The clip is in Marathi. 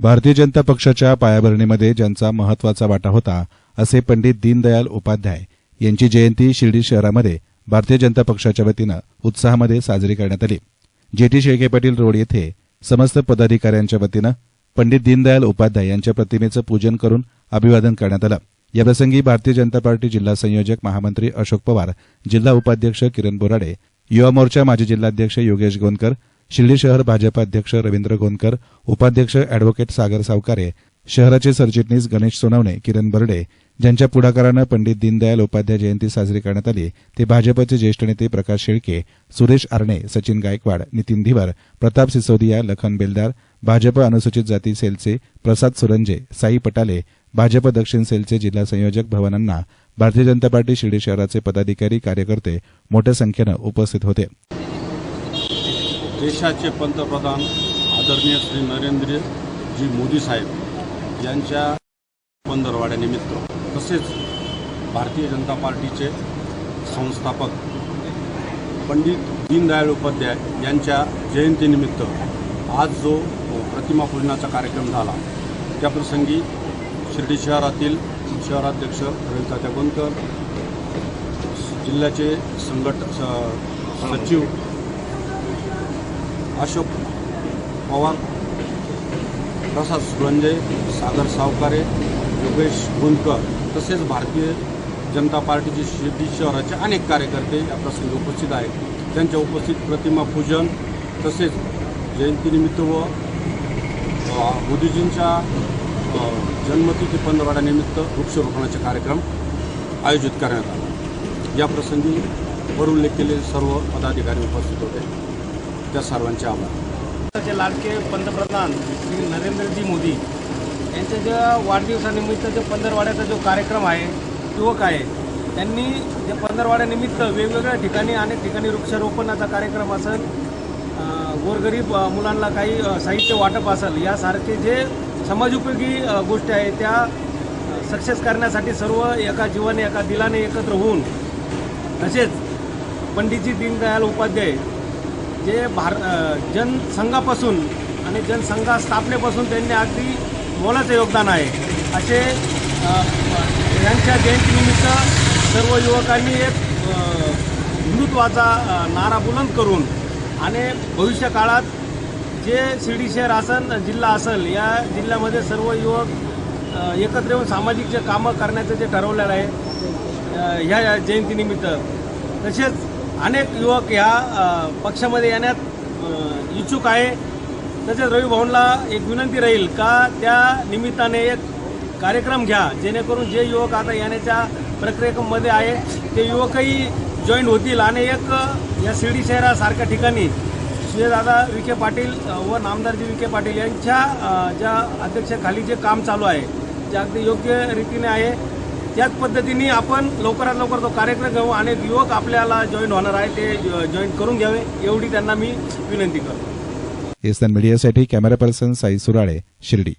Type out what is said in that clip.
भारतीय जनता पक्षाच्या पायाभरणीमध्ये ज्यांचा महत्त्वाचा वाटा होता असे पंडित दीनदयाल उपाध्याय यांची जयंती शिर्डी शहरामध्ये भारतीय जनता पक्षाच्या वतीनं उत्साहामध्ये साजरी करण्यात आली. जेटी शेळके पाटील रोड येथे समस्त पदाधिकाऱ्यांच्या वतीनं पंडित दीनदयाल उपाध्याय यांच्या प्रतिमेचं पूजन करून अभिवादन करण्यात आलं. याप्रसंगी भारतीय जनता पार्टी जिल्हा संयोजक महामंत्री अशोक पवार जिल्हा उपाध्यक्ष किरण बोराडे युवा मोर्चा माजी जिल्हाध्यक्ष योगेश गोंदकर शिर्डी शहर भाजप अध्यक्ष रवींद्र गोंदकर उपाध्यक्ष अॅडव्होकेट सागर सावकारे शहराचे सरचिटणीस गणेश सोनवणे किरण बर्डे ज्यांच्या पुढाकारानं पंडित दीनदयाल उपाध्याय जयंती साजरी करण्यात आली. ते भाजपचे ज्येष्ठ नेते प्रकाश शेळके सुरेश आरणे सचिन गायकवाड नितीन धिवर प्रताप सिसोदिया लखन बेलदार भाजप अनुसूचित जाती सेलचे प्रसाद सुरंजे साई पटाले भाजप दक्षिण सेलचे जिल्हा संयोजक भवनांना भारतीय जनता पार्टी शिर्डी शहराचे पदाधिकारी कार्यकर्ते मोठ्या संख्येनं उपस्थित होते. देशाचे पंतप्रधान आदरणीय श्री नरेंद्रजी मोदी साहेब यांच्या पंधरवाड्यानिमित्त तसेच भारतीय जनता पार्टीचे संस्थापक पंडित दीनदयाळ उपाध्याय यांच्या जयंतीनिमित्त आज जो प्रतिमा पूजनाचा कार्यक्रम झाला त्याप्रसंगी शिर्डी शहरातील शहराध्यक्ष रविता गोंदकर जिल्ह्याचे संघट स- सचिव अशोक पवार प्रसाद सुरंजे सागर सावकारे योगेश गुंदकर तसेच भारतीय जनता पार्टीचे शिर्डी शहराचे अनेक कार्यकर्ते या प्रसंगी उपस्थित आहेत. त्यांच्या उपस्थित प्रतिमा पूजन तसेच जयंतीनिमित्त व मोदीजींच्या जन्मतिथी पंधरवाड्यानिमित्त वृक्षारोपणाचे कार्यक्रम आयोजित करण्यात आला. या प्रसंगी वर उल्लेख केलेले सर्व पदाधिकारी उपस्थित होते. त्या सर्वांचे आभार. लाडके पंतप्रधान श्री नरेंद्रजी मोदी यांच्या ज्या वाढदिवसानिमित्त जो पंधरवाड्याचा जो कार्यक्रम आहे युवक आहे त्यांनी जे पंधरवाड्यानिमित्त वेगवेगळ्या ठिकाणी अनेक ठिकाणी वृक्षारोपणाचा कार्यक्रम असेल गोरगरीब मुलांना काही साहित्य वाटप असेल यासारखे जे समाजोपयोगी गोष्टी आहेत त्या सक्सेस करण्यासाठी सर्व एका जीवाने एका दिलाने एकत्र होऊन तसेच पंडितजी दीनदयाल उपाध्याय जे भार जनसंघापासून आणि जनसंघा स्थापनेपासून त्यांनी अगदी मोलाचं योगदान आहे. असे यांच्या जयंतीनिमित्त सर्व युवकांनी एक हिंदुत्वाचा नारा बुलंद करून आणि भविष्य काळात जे शिर्डी शहर असेल जिल्हा असेल या जिल्ह्यामध्ये सर्व युवक एकत्र येऊन सामाजिक जे कामं करण्याचं जे ठरवलेलं आहे ह्या जयंतीनिमित्त. तसेच अनेक युवक ह्या पक्षामध्ये येण्यात इच्छुक आहे. तसेच रवी भाऊंना एक विनंती राहील का त्या निमित्ताने एक कार्यक्रम घ्या जेणेकरून जे युवक आता येण्याच्या प्रक्रियेमध्ये आहे ते युवकही जॉईन होतील. आणि एक या शिर्डी शहरासारख्या ठिकाणी सुजयदादा विखे पाटील व नामदारजी विखे पाटील यांच्या ज्या अध्यक्षाखाली जे काम चालू आहे जे अगदी योग्य रीतीने आहे त्याच पद्धतीने आपण लवकरात लवकर तो कार्यक्रम घेऊ आणि युवक आपल्याला जॉईन होणार आहे ते जॉईन करून घ्यावे एवढी त्यांना मी विनंती करतो. एसन मीडियासाठी कॅमेरा पर्सन साई सुराळे शिर्डी.